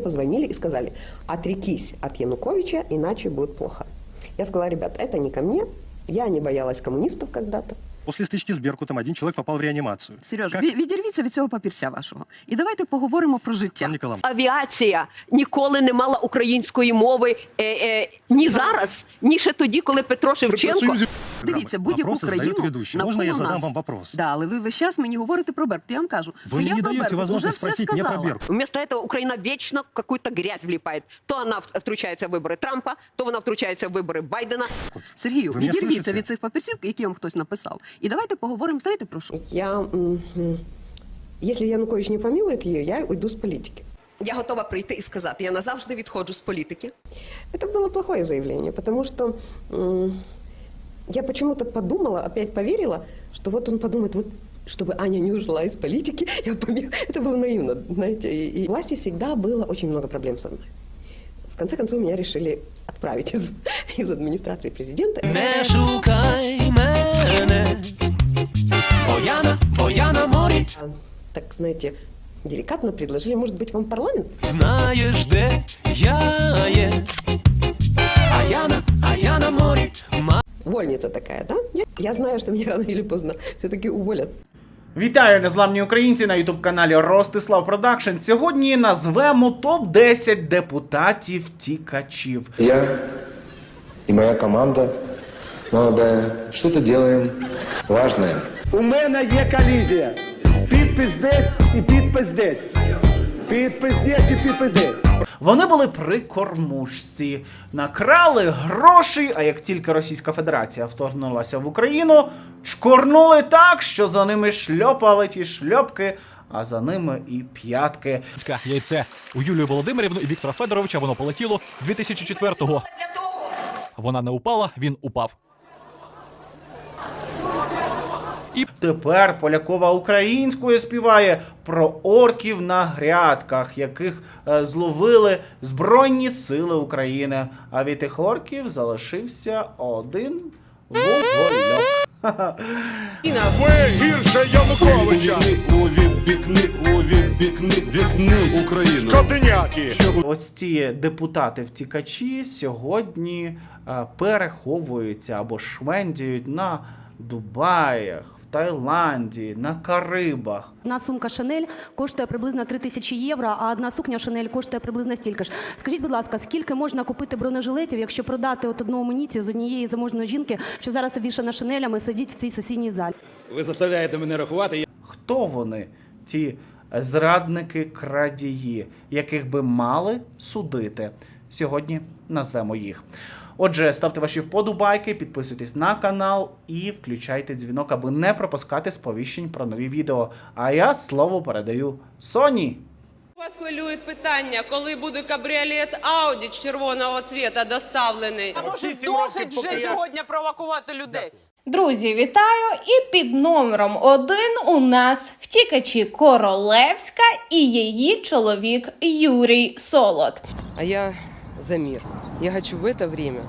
Позвонили и сказали, отрекись от Януковича, иначе будет плохо. Я сказала, ребят, это не ко мне, я не боялась коммунистов когда-то. После стычки с Беркутом один человек попал в реанимацию. Сереж, Как- відірвіться від цього папірця вашого. І давайте поговоримо про життя. Пан Николай, Авіація ніколи не мала української мови е, е, ні зараз, ні ще тоді, коли Петро Шевченко. Дивіться, будь-яку Вопросы країну задают ведущие. Можно я навколо задам нас- вам вопрос? Да, але ви весь час мені говорите про Беркут. Я вам кажу, Вы що мне я не про даете Беркут уже возможность все спросить не про сказала. Беркут. Вместо этого Украина вечно в какую-то грязь влипает. То она в- втручается в выборы Трампа, то вона втручається в вибори Байдена. Сергію, Ви мене відірвіться слышите? від цих папірців, які вам хтось написав. І давайте поговоримо, знаєте про що? Я, м, м, если Янукович не помилует ее, я уйду с политики. Я готова прийти і сказати, я назавжди відходжу з політики. Это было плохое заявление, потому что м, я почему-то подумала, опять поверила, что вот он подумает, вот чтобы Аня не ушла из политики, я помил- это было наивно, знаете. И, и власти всегда было очень много проблем со мной. В конце концов, меня решили отправить из, из администрации президента. Не шукай мене, бо я на, бо я на морі. А, Так, знаете, деликатно предложили, может быть, вам парламент? Знаєш, де я є, а я на, а я на морі. Вольница такая, да? Я, я знаю, что меня рано или поздно все-таки уволят. Вітаю, незламні українці на ютуб-каналі Ростислав Продакшн. Сьогодні назвемо топ-10 депутатів тікачів. Я и моя команда молодая что-то делаем важное. У мене є колізія. Підпис десь і підпис десь. Підпис десь і підпис десь. Вони були при кормушці, накрали грошей, а як тільки Російська Федерація вторгнулася в Україну, чкорнули так, що за ними шльопали ті шльопки, а за ними і п'ятки. яйце у Юлії Володимирівну і Віктора Федоровича воно полетіло 2004-го. Вона не упала, він упав. І тепер Полякова українською співає про орків на грядках, яких е, зловили Збройні Сили України. А від тих орків залишився один вугольок. Ха-ха. Ось ці депутати-втікачі сьогодні е, переховуються або швендіють на Дубаях, Таїланді, на Карибах. Одна сумка Шанель коштує приблизно 3 тисячі євро, а одна сукня Шанель коштує приблизно стільки ж. Скажіть, будь ласка, скільки можна купити бронежилетів, якщо продати от одну амуніцію з однієї заможної жінки, що зараз обвішана шанелями, сидіть в цій сесійній залі? Ви заставляєте мене рахувати. Хто вони? Ті зрадники крадії, яких би мали судити. Сьогодні назвемо їх. Отже, ставте ваші вподобайки, підписуйтесь на канал і включайте дзвінок, аби не пропускати сповіщень про нові відео. А я слово передаю Соні. Вас хвилюють питання, коли буде кабріолет Ауді червоного цвіта доставлений. А може досить вже сьогодні провокувати людей? Друзі, вітаю! І під номером один у нас втікачі Королевська і її чоловік Юрій Солод. А я за мир. Я хочу в это время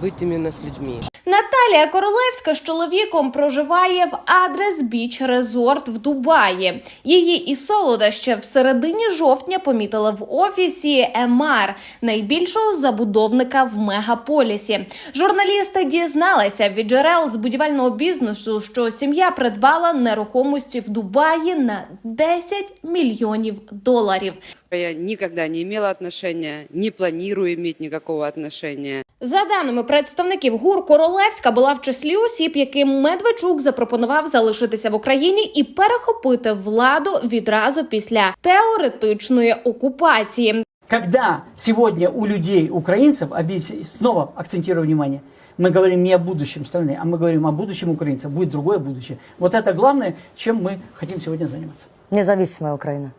быть именно с людьми. Наталія Королевська з чоловіком проживає в Адрес Біч Резорт в Дубаї. Її і Солода ще в середині жовтня помітили в офісі ЕМАР, найбільшого забудовника в мегаполісі. Журналісти дізналися від джерел з будівельного бізнесу, що сім'я придбала нерухомості в Дубаї на 10 мільйонів доларів. Я никогда не имела отношения, не планирую иметь никакого отношения. За даними представників ГУР, Королевська була в числі осіб, яким Медведчук запропонував залишитися в Україні і перехопити владу відразу після теоретичної окупації. Когда сегодня у людей, украинцев, объяс- снова акцентирую внимание, мы говорим не о будущем страны, а мы говорим о будущем украинцев, будет другое будущее. Вот это главное, чем мы хотим сегодня заниматься. Независимая Украина.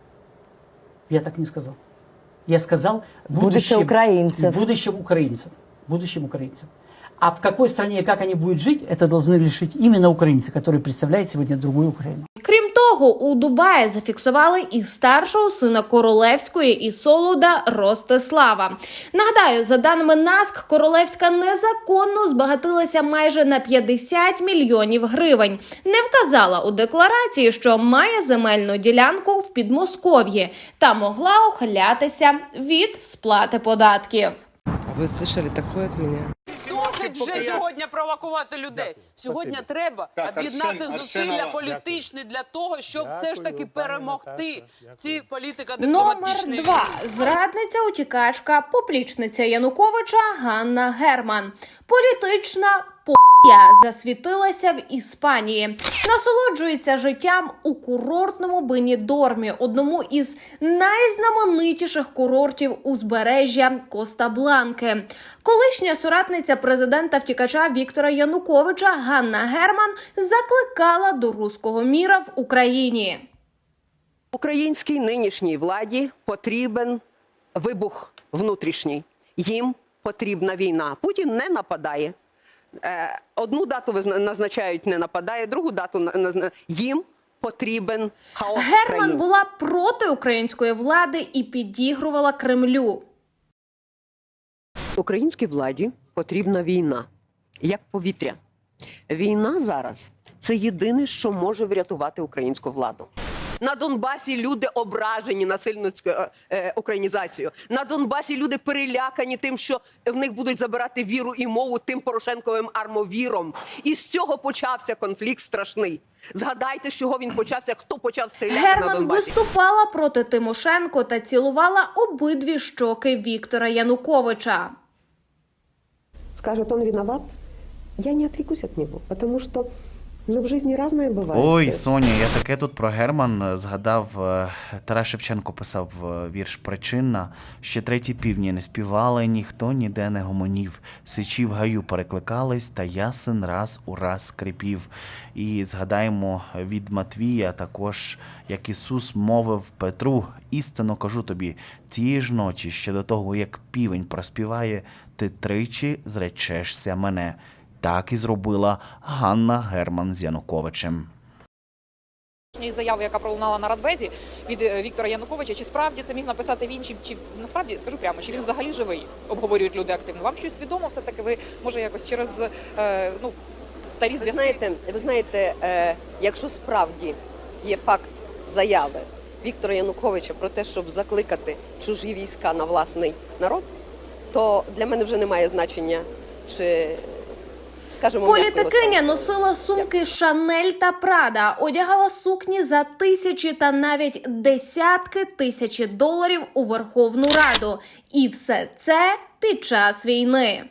Я так не сказал. Я сказал Будущее будущем, украинцев. Будущем украинцев. Будущем украинцев. А в какой стране и как они будут жить, это должны решить именно украинцы, которые представляют сегодня другую Украину. Крім того, у Дубаї зафіксували і старшого сина королевської і солода Ростислава. Нагадаю, за даними НАСК, королевська незаконно збагатилася майже на 50 мільйонів гривень. Не вказала у декларації, що має земельну ділянку в Підмосков'ї та могла ухилятися від сплати податків. Ви слышали таке від мене? Досить вже сьогодні провокувати людей. Сьогодні треба об'єднати зусилля політичні для того, щоб все ж таки перемогти в цій Номер політико-дипломатичній два зрадниця утікачка, поплічниця Януковича Ганна Герман. Політична по***я засвітилася в Іспанії. Насолоджується життям у курортному Бенідормі, одному із найзнаменитіших курортів узбережжя Коста-Бланки. Колишня соратниця президента втікача Віктора Януковича Ганна Герман закликала до руського міра в Україні. Українській нинішній владі потрібен вибух внутрішній. Їм потрібна війна. Путін не нападає. Е, Одну дату назначають, не нападає, другу дату їм потрібен хаос. Герман була проти української влади і підігрувала Кремлю. Українській владі потрібна війна, як повітря. Війна зараз це єдине, що може врятувати українську владу. На Донбасі люди ображені насильницькою е, е, українізацією. На Донбасі люди перелякані тим, що в них будуть забирати віру і мову тим Порошенковим армовіром. І з цього почався конфлікт страшний. Згадайте, з чого він почався, хто почав стріляти на Герман Донбасі. виступала проти Тимошенко та цілувала обидві щоки Віктора Януковича. Скажет, он виноват, я не отрекусь от него, потому что ну, в жизни разное бывает. Ой, Соня, я таке тут про Герман е, згадав. е, Тарас Шевченко писав е, вірш Причинна. Ще треті півні не співали, ніхто ніде не гомонів. Сичі в гаю перекликались, та ясен раз у раз скрипів. І згадаємо від Матвія також, як Ісус мовив Петру: істинно кажу тобі, цієї ж ночі, ще до того, як півень проспіває, ти тричі зречешся мене. Так і зробила Ганна Герман з Януковичем. заяви, яка пролунала на Радбезі від е, Віктора Януковича, чи справді це міг написати він, чи, чи насправді скажу прямо, чи він взагалі живий, обговорюють люди активно. Вам щось відомо, все таки ви може якось через е, ну старі Ви знаєте, ви знаєте, е, якщо справді є факт заяви Віктора Януковича про те, щоб закликати чужі війська на власний народ, то для мене вже немає значення, чи скажімо, Політикиня носила сумки Шанель та Прада, одягала сукні за тисячі та навіть десятки тисячі доларів у Верховну Раду. І все це під час війни.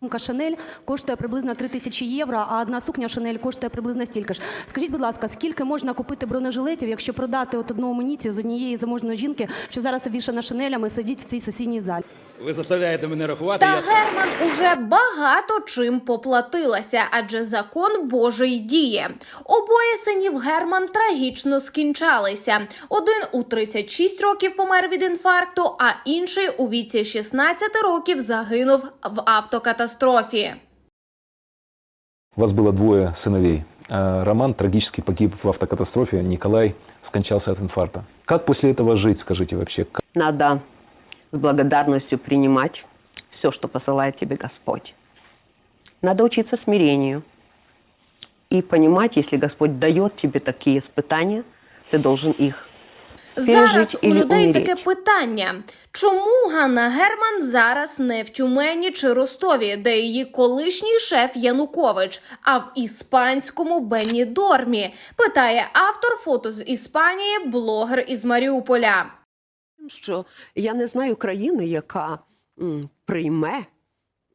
Сумка Шанель коштує приблизно 3 тисячі євро, а одна сукня Шанель коштує приблизно стільки ж. Скажіть, будь ласка, скільки можна купити бронежилетів, якщо продати от одну амуніцію з однієї заможної жінки, що зараз обвішана шинелями, сидить в цій сесійній залі? Ви заставляєте мене рахувати. Та я... Герман уже багато чим поплатилася, адже закон Божий діє. Обоє синів Герман трагічно скінчалися. Один у 36 років помер від інфаркту, а інший у віці 16 років загинув в автокатастрофі. У вас было двое сыновей. А Роман трагически погиб в автокатастрофе, Николай скончался от инфаркта. Как после этого жить, скажите вообще? Как- Надо с благодарностью принимать все, что посылает тебе Господь. Надо учиться смирению и понимать, если Господь дает тебе такие испытания, ты должен их Зараз пережить у или людей умереть. таке питання: чому Ганна Герман зараз не в Тюмені чи Ростові, де її колишній шеф Янукович, а в іспанському Бенідормі? Питає автор фото з Іспанії, блогер із Маріуполя. що я не знаю країни, яка м, прийме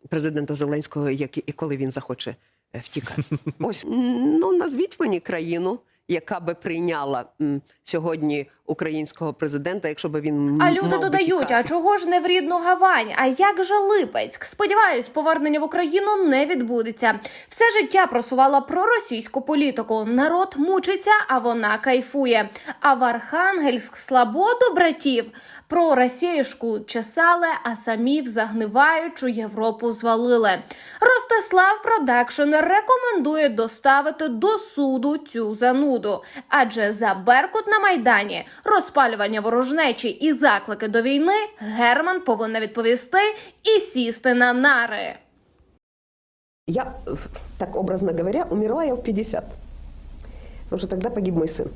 президента Зеленського, як і коли він захоче е, втікати. Ось м, ну назвіть мені країну, яка би прийняла м, сьогодні українського президента, якщо би він А люди мав додають: тікати. а чого ж не в рідну Гавань? А як же Липецьк? Сподіваюсь, повернення в Україну не відбудеться. Все життя просувала проросійську політику. Народ мучиться, а вона кайфує. А в Архангельськ слабо до братів. Про росіюшку чесали, а самі в загниваючу Європу звалили. Ростислав Продакшн рекомендує доставити до суду цю зануду. Адже за Беркут на майдані, розпалювання ворожнечі і заклики до війни Герман повинна відповісти і сісти на нари. Я, э, так образно говоря, умерла я в 50. Потому что тогда погиб мой сын.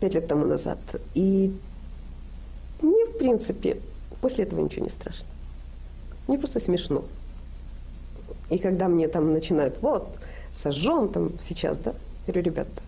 Пять лет тому назад. И мне, в принципе, после этого ничего не страшно. Мне просто смешно. И когда мне там начинают, вот, сожжем там сейчас, да, я говорю, ребята,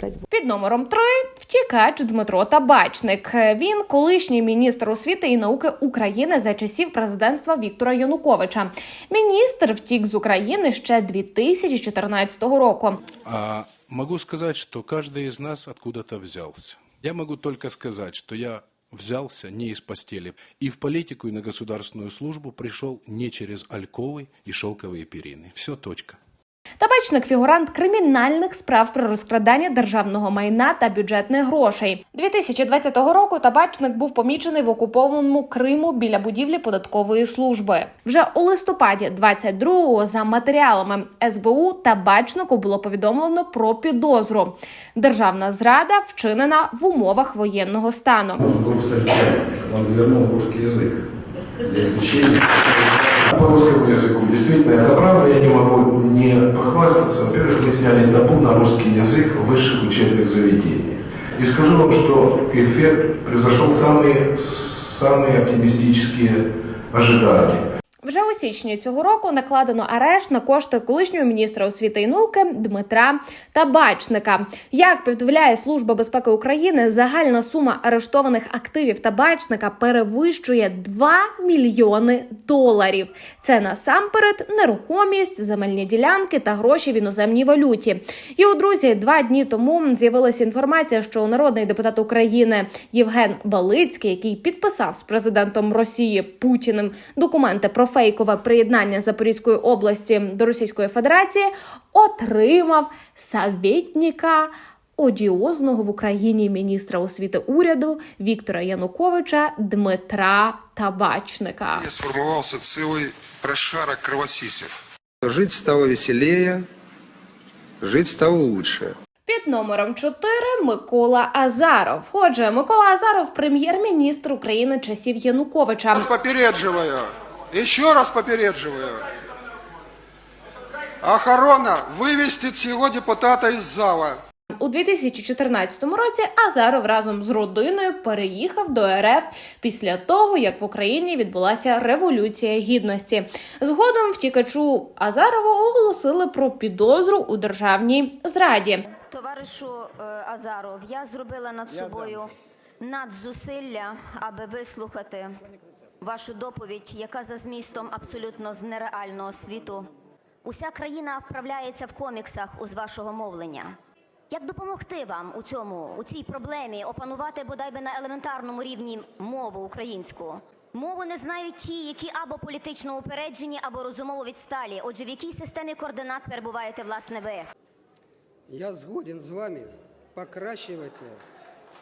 ради бога. Під номером 3 втікач Дмитро Табачник. Він колишній міністр освіти і науки України за часів президентства Віктора Януковича. Міністр втік з України ще 2014 року. А могу сказать, что каждый из нас откуда-то взялся. Я могу только сказать, что я взялся не из постели. И в политику, и на государственную службу пришел не через альковы и шелковые перины. Все, точка. Табачник фігурант кримінальних справ про розкрадання державного майна та бюджетних грошей. 2020 року табачник був помічений в окупованому Криму біля будівлі податкової служби. Вже у листопаді 22-го за матеріалами СБУ табачнику було повідомлено про підозру. Державна зрада вчинена в умовах воєнного стану. Вдруг стать чайником. Он вернул русский язык для изучения. По русскому языку. Действительно, это правда, я не могу не похвастаться. Во-первых, мы сняли табу на русский язык в высших учебных заведениях. И скажу вам, что эффект превзошел самые, самые оптимистические ожидания. Вже у січні цього року накладено арешт на кошти колишнього міністра освіти і науки Дмитра Табачника. Як повідомляє Служба безпеки України, загальна сума арештованих активів табачника перевищує 2 мільйони доларів. Це насамперед нерухомість, земельні ділянки та гроші в іноземній валюті. І у друзі, два дні тому з'явилася інформація, що народний депутат України Євген Балицький, який підписав з президентом Росії Путіним документи про фейкове приєднання Запорізької області до Російської Федерації, отримав savєтніка одіозного в Україні міністра освіти уряду Віктора Януковича Дмитра Табачника. Сформировался целый прошарок кровосисев. Жить стало веселее, жить стало лучше. Під номером 4 Микола Азаров. Отже, Микола Азаров прем'єр-міністр України часів Януковича. Попередживаю. Еще раз попередживаю. Охорона вивести цього депутата із зала. У 2014 році Азаров разом з родиною переїхав до РФ після того, як в Україні відбулася революція гідності. Згодом втікачу Азарову оголосили про підозру у державній зраді. Товаришу е, Азаров, я зробила над собою надзусилля, аби вислухати вашу доповідь, яка за змістом абсолютно з нереального світу. Уся країна вправляється в коміксах з вашого мовлення. Як допомогти вам у цьому, у цій проблемі опанувати бодай би на елементарному рівні мову українську? Мову не знають ті, які або політично упереджені, або розумово відсталі. Отже, в якій системі координат перебуваєте власне ви? Я згоден з вами покращувати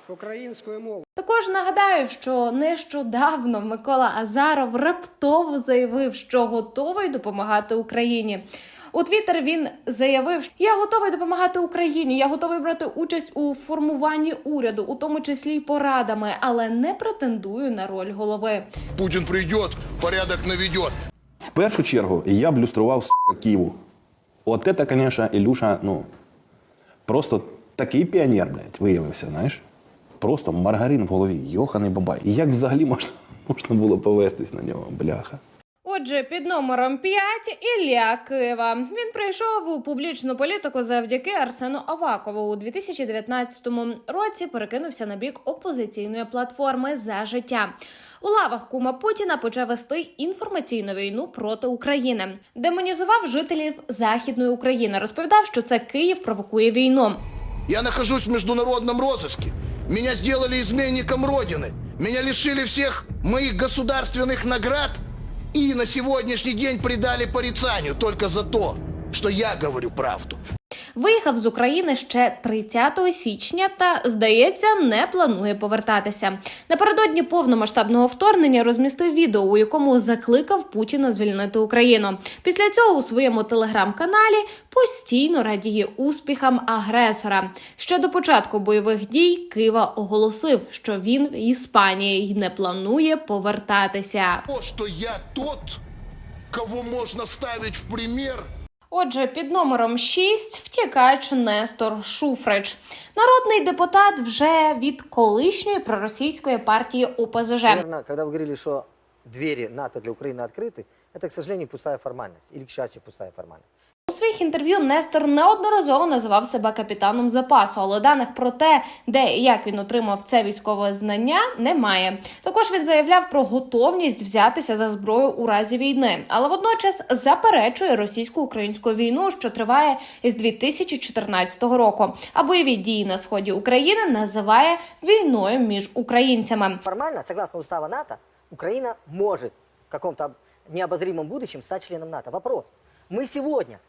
українську мову. Також нагадаю, що нещодавно Микола Азаров раптово заявив, що готовий допомагати Україні. У Твіттер він заявив, що я готовий допомагати Україні, я готовий брати участь у формуванні уряду, у тому числі й порадами, але не претендую на роль голови. Путін прийде, порядок наведет. В першу чергу я б люстрував сука, Києву. От це, звісно, Ілюша, ну, просто такий піонер, блядь, виявився, знаєш. Просто маргарин в голові, йоханий бабай. І як взагалі можна, можна було повестись на нього, бляха. Отже, під номером 5 Ілля Кива. Він прийшов у публічну політику завдяки Арсену Авакову. У 2019 році перекинувся на бік опозиційної платформи за життя. У лавах кума Путіна почав вести інформаційну війну проти України, демонізував жителів Західної України. Розповідав, що це Київ провокує війну. Я нахожусь в международном розыске. Меня сделали изменником Родины. Меня лишили всех моих государственных наград и на сегодняшний день предали порицанию только за то, что я говорю правду. Виїхав з України ще 30 січня та, здається, не планує повертатися. Напередодні повномасштабного вторгнення розмістив відео, у якому закликав Путіна звільнити Україну. Після цього у своєму телеграм-каналі постійно радіє успіхам агресора. Ще до початку бойових дій Кива оголосив, що він в Іспанії й не планує повертатися. То, что я тот, кого можно ставить в пример Отже, під номером 6 втікач Нестор Шуфрич. Народний депутат вже від колишньої проросійської партії ОПЗЖ. Наверное, когда вы говорили, что двери НАТО для Украины открыты, это, к сожалению, пустая формальность. Или, к счастью, пустая формальность. Своїх інтерв'ю Нестор неодноразово називав себе капітаном запасу, але даних про те, де і як він отримав це військове знання, немає. Також він заявляв про готовність взятися за зброю у разі війни, але водночас заперечує російсько-українську війну, що триває із 2014 року. А бойові дії на сході України називає війною між українцями. Формально, согласно устава НАТО, Украина может в каком-то необозримом будущем стать членом НАТО. Вопрос. Мы сегодня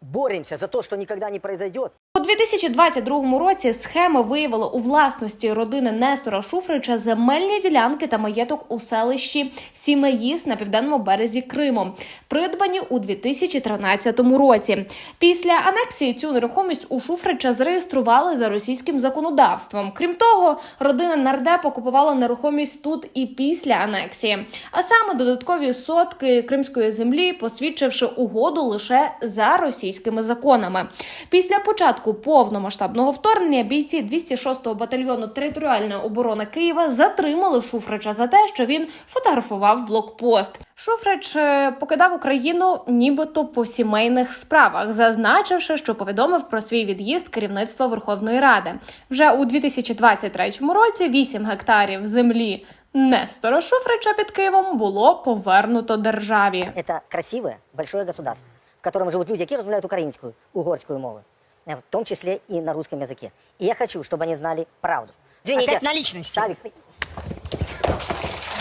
боремся за то, что никогда не произойдет. У 2022 році схема виявила у власності родини Нестора Шуфрича земельні ділянки та маєток у селищі Сімеїс на південному березі Криму, придбані у 2013 році. Після анексії цю нерухомість у Шуфрича зареєстрували за російським законодавством. Крім того, родина нардепа купувала нерухомість тут і після анексії, а саме додаткові сотки кримської землі, посвідчивши угоду лише за російськими законами. Після початку повномасштабного вторгнення бійці 206-го батальйону територіальної оборони Києва затримали Шуфрича за те, що він фотографував блокпост. Шуфрич е, покидав Україну нібито по сімейних справах, зазначивши, що повідомив про свій від'їзд керівництва Верховної Ради. Вже у 2023 році 8 гектарів землі Нестора Шуфрича під Києвом було повернуто державі. Это красивое, большое государство, в котором живут люди, які размовляют украинскую, угорскую мовы, э, в том числе и на русском языке. И я хочу, чтобы они знали правду. Извините. Опять на личности. Савик,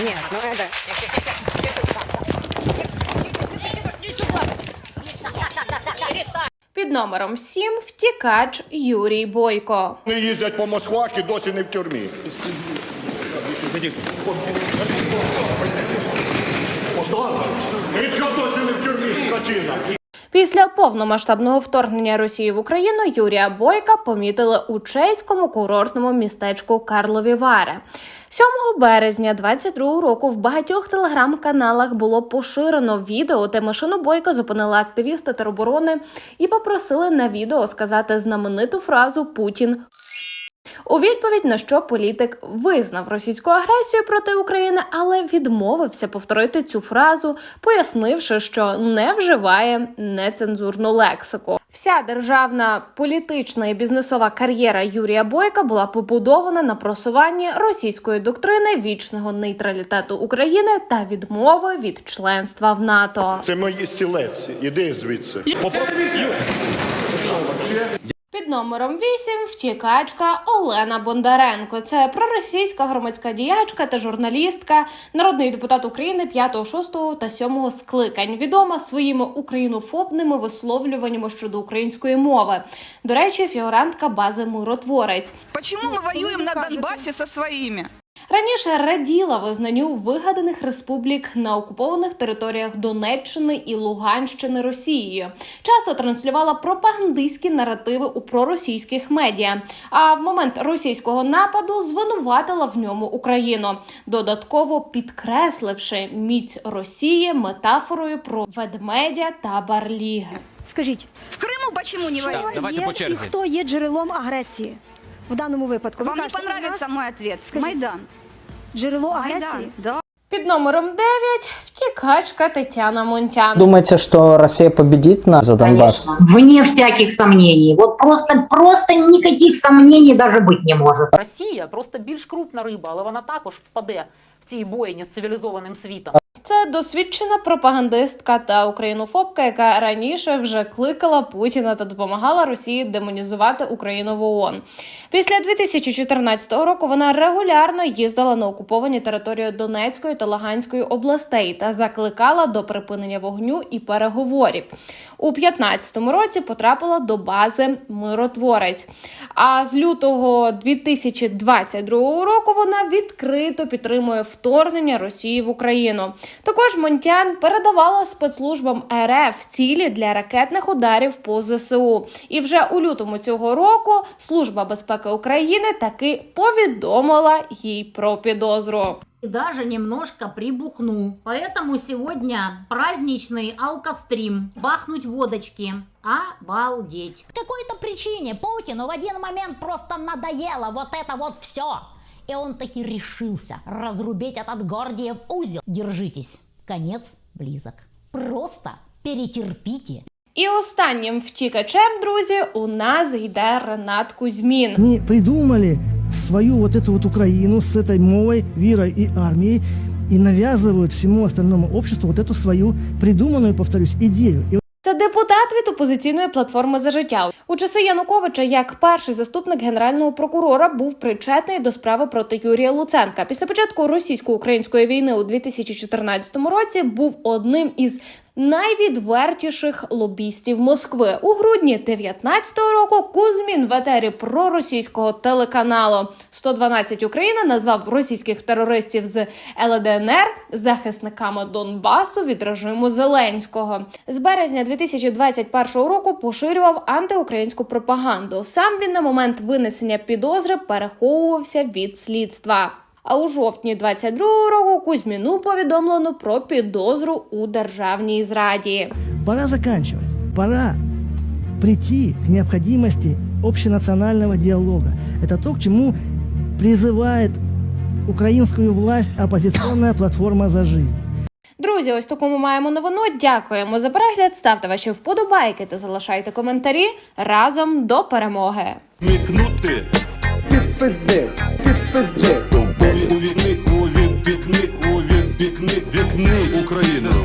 Нет, ну это... Під номером 7 втікач Юрій Бойко. Вони їздять по Москвах і досі не в тюрмі. І чого досі не в тюрмі, скотина? Після повномасштабного вторгнення Росії в Україну Юрія Бойка помітили у чеському курортному містечку Карлові Вари. 7 березня 22 року в багатьох телеграм-каналах було поширено відео, де машину Бойка зупинили активісти тероборони і попросили на відео сказати знамениту фразу Путін у відповідь на що політик визнав російську агресію проти України, але відмовився повторити цю фразу, пояснивши, що не вживає нецензурну лексику. Вся державна політична і бізнесова кар'єра Юрія Бойка була побудована на просуванні російської доктрини вічного нейтралітету України та відмови від членства в НАТО. Це мої стілець. Іди звідси. Під номером 8 втікачка Олена Бондаренко. Це проросійська громадська діячка та журналістка, народний депутат України 5, 6 та 7 скликань. Відома своїми українофобними висловлюваннями щодо української мови. До речі, фігурантка бази миротворець. Чому ми воюємо на Донбасі зі своими? Раніше раділа визнанню вигаданих республік на окупованих територіях Донеччини і Луганщини Росією. Часто транслювала пропагандистські наративи у проросійських медіа. А в момент російського нападу звинуватила в ньому Україну, додатково підкресливши міць Росії метафорою про ведмедя та барліги. Скажіть, в Криму почему не давайте по черзі. І хто є джерелом агресії в даному випадку? Вам Ви не кажете, у нас мой ответ. Скажіть. Майдан. Джерело агресії? да. Під номером 9 втікачка Тетяна Монтян. Думаете, что Россия победит на за Донбасс? Вне всяких сомнений. Вот просто, просто никаких сомнений даже быть не может. Росія просто більш крупна риба, але вона також впаде цій боїні з цивілізованим світом. Це досвідчена пропагандистка та українофобка, яка раніше вже кликала Путіна та допомагала Росії демонізувати Україну в ООН. Після 2014 року вона регулярно їздила на окуповані території Донецької та Луганської областей та закликала до припинення вогню і переговорів. У 2015 році потрапила до бази Миротворець. А з лютого 2022 року вона відкрито підтримує вторгнення Росії в Україну. Також Монтян передавала спецслужбам РФ цілі для ракетних ударів по ЗСУ. І вже у лютому цього року Служба безпеки України таки повідомила їй про підозру. И даже немножко прибухну. Поэтому сегодня праздничный алкострим. Бахнуть водочки. Обалдеть. По какой-то причине Путину в один момент просто надоело вот это вот все. И он таки решился разрубить этот Гордиев узел. Держитесь, конец близок. Просто перетерпите. І останнім втікачем, друзі, у нас йде Ренат Кузьмін. Они придумали свою вот эту вот Украину с этой мовой, верой и армией и навязывают всему остальному обществу вот эту свою придуманную, повторюсь, идею. И Це Депутат від опозиційної платформи за життя. У часи Януковича, як перший заступник генерального прокурора, був причетний до справи проти Юрія Луценка. Після початку російсько-української війни у 2014 році був одним із найвідвертіших лобістів Москви. У грудні 19-го року Кузьмін в етері проросійського телеканалу 112 Україна назвав російських терористів з ЛДНР захисниками Донбасу від режиму Зеленського. З березня 2021 року поширював антиукраїнську пропаганду. Сам він на момент винесення підозри переховувався від слідства. А у жовтні 22-го року Кузьміну повідомлено про підозру у державній зраді. пора заканчивать. Пора прийти к необходимости общенационального диалога. Это то, к чему призывает украинскую власть оппозиционная платформа «За жизнь». Друзі, ось таку ми маємо новину. Дякуємо за перегляд. Ставте ваші вподобайки та залишайте коментарі разом до перемоги. Мікнути. Підпиздець. Підпиздець. Увікни, увікни, увікни, вікни, України.